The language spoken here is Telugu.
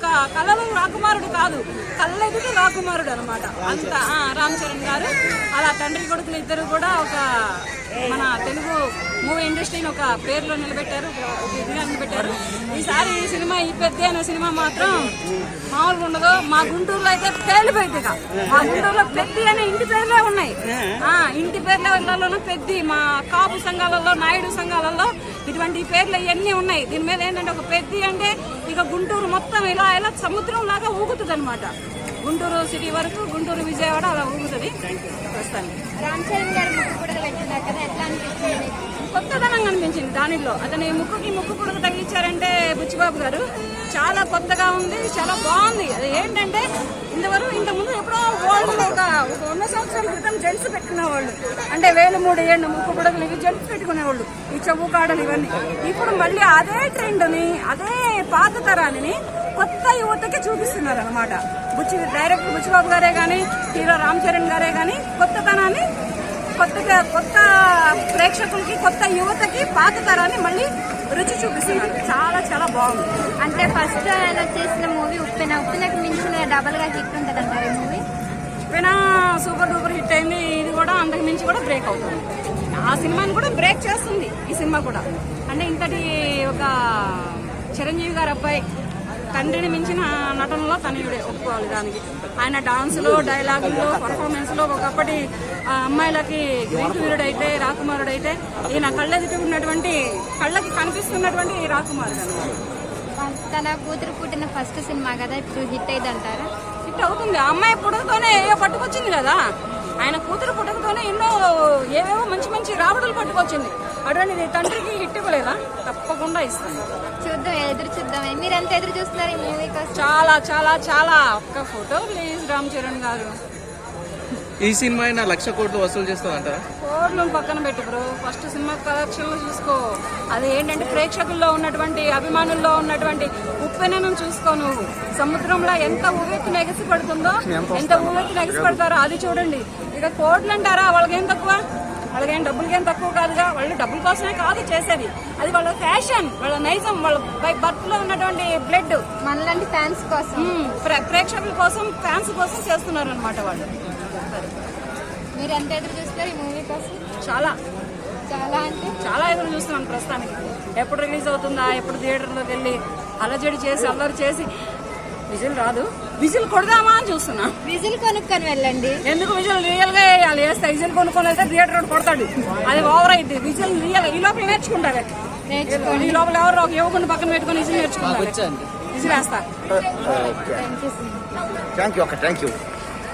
ఒక కళలో రాకుమారుడు కాదు కళ్ళెదుటి రాకుమారుడు అనమాట అంత ఆ, రామ్ చరణ్ గారు అలా తండ్రి కొడుకులు ఇద్దరు కూడా ఒక మన తెలుగు మూవీ ఇండస్ట్రీని ఒక పేరులో నిలబెట్టారు ఇదిగా నిలబెట్టారు. ఈసారి ఈ సినిమా ఈ పెద్ద అనే సినిమా మాత్రం మామూలుగా ఉండదు. మా గుంటూరులో అయితే పేలిపోయింది పెద్దగా మా గుంటూరులో పెద్ద అనే ఇంటి పేర్లే ఉన్నాయి. ఇంటి పేర్లలోనూ పెద్ద మా కాపు సంఘాలలో నాయుడు సంఘాలలో ఇటువంటి పేర్లు ఇవన్నీ ఉన్నాయి. దీని మీద ఏంటంటే ఒక పెద్ద అంటే ఇక గుంటూరు మొత్తం ఇలా ఇలా సముద్రం లాగా ఊగుతుంది అనమాట గుంటూరు సిటీ వరకు గుంటూరు విజయవాడ అలా ఊగుతుంది. ప్రస్తుతానికి. కూడా? కొత్తదనం కనిపించింది దానిలో. అతని ముక్కుకి ముక్కు పుడక తగిలించారంటే బుచ్చిబాబు గారు. చాలా కొత్తగా ఉంది చాలా బాగుంది. వాళ్ళు ఒక ఒక వంద సంవత్సరాల క్రితం జెంట్స్ పెట్టుకునేవాళ్ళు. అంటే వేలు మూడు ఏళ్ళు ముక్కు పుడకలు ఇవి జెంట్స్ పెట్టుకునేవాళ్ళు. ఈ చెవు కాడలు ఇవన్నీ. ఇప్పుడు మళ్ళీ అదే ట్రెండ్ని అదే పాత తరాన్ని కొత్త యువతకి చూపిస్తున్నారు అనమాట బుచ్చి డైరెక్ట్ బుచ్చిబాబు గారే కానీ హీరో రామ్ చరణ్ గారే కానీ కొత్తతనాన్ని కొత్తగా కొత్త ప్రేక్షకులకి కొత్త యువతకి పాత తరాన్ని మళ్ళీ రుచి చూపిస్తున్నారు. చాలా చాలా బాగుంది. అంటే ఫస్ట్ ఆయన చేసిన మూవీ ఉప్పెన ఉప్పెనకు మించిన డబల్గా హిట్ ఉంటుంది అంటారు మూవీ? వినా సూపర్ డూపర్ హిట్ అయింది ఇది కూడా అంతకు మించి కూడా బ్రేక్ అవుతుంది. ఆ సినిమాని కూడా బ్రేక్ చేస్తుంది ఈ సినిమా కూడా. అంటే ఇంతటి ఒక చిరంజీవి గారి అబ్బాయి తండ్రిని మించిన నటనలో తనయుడే ఒప్పుకోవాలి దానికి ఆయన డాన్స్లో డైలాగుల్లో పర్ఫార్మెన్స్లో ఒకప్పటి ఆ, అమ్మాయిలకి అయితే రాకుమారుడు అయితే ఈయన కళ్ళెదుటి ఉన్నటువంటి కళ్ళకి కనిపిస్తున్నటువంటి రాకుమారుడు తన కూతురు పుట్టిన ఫస్ట్ సినిమా కదా ఇప్పుడు హిట్ అయింది అంటారా హిట్ అవుతుంది. అమ్మాయి పుట్టకతోనే ఏవో పట్టుకొచ్చింది కదా. ఆయన కూతురు పుట్టకతోనే ఎన్నో ఏవేవో మంచి మంచి రాబడులు పట్టుకొచ్చింది. అటువంటిది తండ్రికి ఇవ్వలేదా? తప్పకుండా ఇస్తాను. చూద్దాం ఎదురు చూద్దాం. మీరు ఎంత ఎదురు చూస్తున్నారు ఈ మూవీ కోసం? చాలా చాలా చాలా. ఒక్క ఫోటో ప్లీజ్ రామ్ చరణ్ గారు. ఈ సినిమా అయినా లక్ష కోట్లు వసూలు చేస్తుందంటారా? కోడ్లు పక్కన పెట్టు బ్రో. ఫస్ట్ సినిమా కలెక్షన్లు చూసుకో. అది ఏంటంటే ప్రేక్షకుల్లో ఉన్నటువంటి అభిమానుల్లో ఉన్నటువంటి ఉప్పెనను చూసుకో నువ్వు. సముద్రంలో ఎంత ఉవ్వెత్తున ఎగసి పడుతుందో ఎంత ఉవ్వెత్తున ఎగసి పడతారో అది చూడండి. ఇక కోట్లు అంటారా వాళ్ళకేం తక్కువ? వాళ్ళకేం డబ్బులకేం తక్కువ కాదుగా. వాళ్ళు డబ్బుల కోసమే కాదు చేసేది. అది వాళ్ళ ఫ్యాషన్ వాళ్ళ నైజం వాళ్ళ బై బర్త్లో ఉన్నటువంటి బ్లడ్. మనలాంటి ఫ్యాన్స్ కోసం. ప్రేక్షకుల కోసం ఫ్యాన్స్ కోసం చేస్తున్నారు అనమాట వాళ్ళు. మీరు ఎంత ఎదురు చూస్తున్నారు ఈ మూవీ కోసం? చాలా. చాలా అంటే? చాలా ఎదురు చూస్తున్నాను ప్రస్తుతానికి. ఎప్పుడు రిలీజ్ అవుతుందా? ఎప్పుడు థియేటర్లోకి వెళ్ళి అలజడి చేసి అల్లరి చేసి? విజిల్ రాదు. విజిల్ కొడదామా అని చూస్తున్నా. విజిల్ కొనుక్కొని వెళ్ళండి. ఎందుకు విజిల్ రియల్గా వేయాలి? వేస్తే విజిల్ కొనుక్కొని వెళ్తే థియేటర్ కొడతాడు. అది ఓవర్ అయింది. విజిల్ రియల్ ఈ లోపల నేర్చుకుంటారు నేర్చుకోండి. ఈ లోపల ఎవరు ఒక యువకుని పక్కన పెట్టుకొని విజిల్ నేర్చుకుంటారు. విజిల్ వేస్తా. Thank you thank you